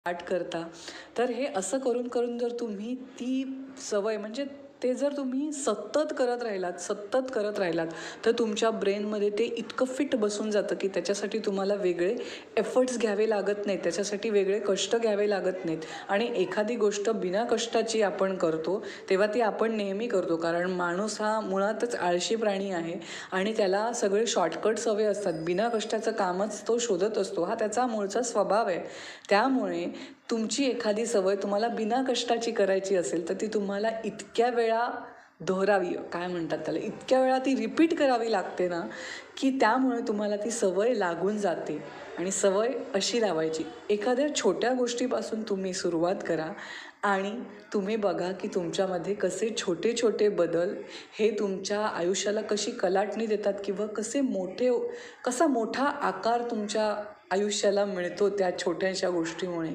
Start करता. तर हे असं करून करून जर तुम्ही ती सवय म्हणजे ते जर तुम्ही सतत करत राहिलात सतत करत राहिलात तर तुमच्या ब्रेनमध्ये ते इतकं फिट बसून जातं की त्याच्यासाठी तुम्हाला वेगळे एफर्ट्स घ्यावे लागत नाहीत त्याच्यासाठी वेगळे कष्ट घ्यावे लागत नाहीत. आणि एखादी गोष्ट बिना कष्टाची आपण करतो तेव्हा ती आपण नेहमी करतो कारण माणूस हा मुळातच आळशी प्राणी आहे आणि त्याला सगळे शॉर्टकट्स हवे असतात. बिना कष्टाचं कामच तो शोधत असतो. हा त्याचा मूळचा स्वभाव आहे. त्यामुळे तुमची एखादी सवय तुम्हाला बिना कष्टाची करायची असेल तर ती तुम्हाला इतक्या वेळा दोहरावी. काय म्हणतात त्याला? इतक्या वेळा ती रिपीट करावी लागते ना की त्यामुळे तुम्हाला ती सवय लागून जाते. आणि सवय अशी लावायची एखाद्या छोट्या गोष्टीपासून तुम्ही सुरुवात करा आणि तुम्ही बघा की तुमच्यामध्ये कसे छोटे छोटे बदल हे तुमच्या आयुष्याला कशी कलाटणी देतात किंवा कसे मोठे कसा मोठा आकार तुमच्या आयुष्याला मिळतो त्या छोट्याशा गोष्टीमुळे.